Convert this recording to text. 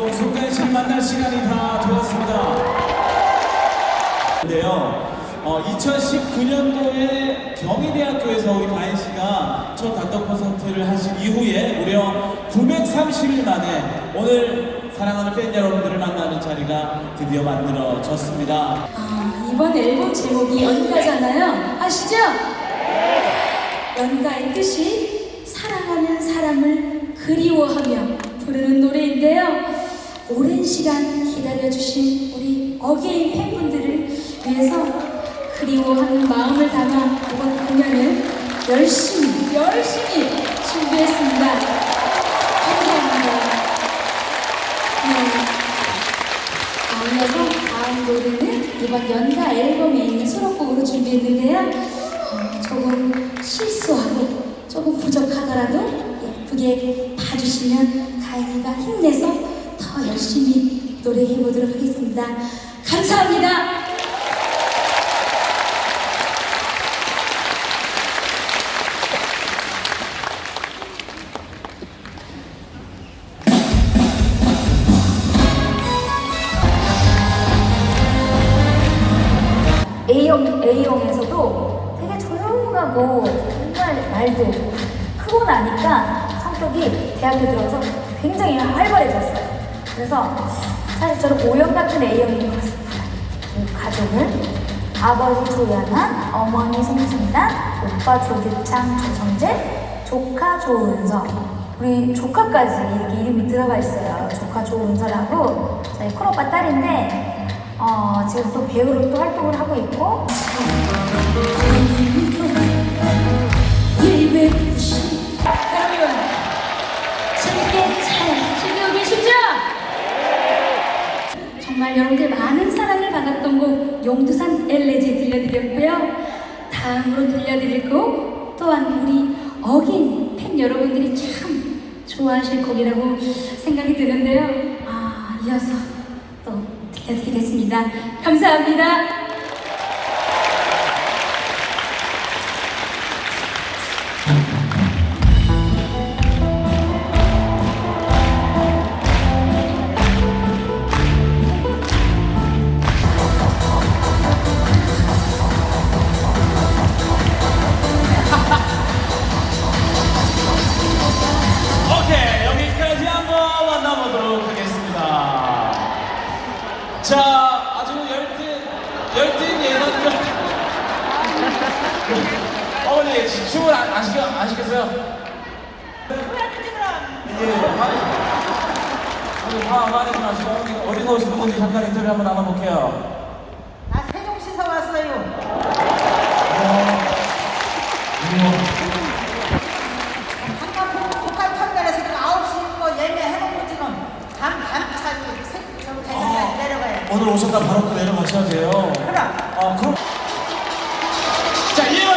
참 만날 시간이 다 되었습니다. 근데요, 어, 2019년도에 경희대학교에서 우리 바인 씨가 첫 단독 콘서트를 하신 이후에 무려 930일 만에 오늘 사랑하는 팬 여러분들을 만나는 자리가 드디어 만들어졌습니다. 아, 이번 앨범 제목이 연가잖아요. 아시죠? 연가의 뜻이 사랑하는 사람을 그리워하며 부르는 노래인데요. 오랜 시간 기다려주신 우리 어게인 팬분들을 위해서 그리워하는 마음을 담아 이번 공연을 열심히, 열심히 준비했습니다. 감사합니다. 네. 아, 이어서 다음 노래는 이번 연가 앨범에 있는 수록곡으로 준비했는데요. 어, 조금 실수하고 조금 부족하더라도 예쁘게 봐주시면 다행이가 힘내서 더 열심히 노래해 보도록 하겠습니다. 감사합니다. A형, A형에서도 되게 조용하고 정말 말들 크고 나니까 성격이 대학교 들어서 굉장히 활발해졌어요. 그래서 사실 저는 O형 같은 A형인 것 같습니다. 이 가족은 아버지 조연한, 어머니 송승단, 오빠 조규창, 조성재, 조카 조은서 우리 조카까지 이렇게 이름이 들어가 있어요. 조카 조은서라고 저희 큰 오빠 딸인데 어, 지금 또 배우로 또 활동을 하고 있고 정말 여러분들 많은 사랑을 받았던 곡 용두산 엘레지 들려드렸고요. 다음으로 들려드릴 곡 또한 우리 어긴 팬 여러분들이 참 좋아하실 곡이라고 생각이 드는데요. 아 이어서 또 들려드리겠습니다. 감사합니다 자 아주 열띤 열띤 예선전 어머니 춤을 시켜 안 시켰어요? 예, 아니, 화, 화내지 마시고 어머니 어디서 오신 분인지 잠깐 인터뷰 한번 나눠볼게요. 나 세종시서 왔어요. 한강 분들 오셨다 바로 내려가셔야 돼요. 아, 그럼. 자, 예!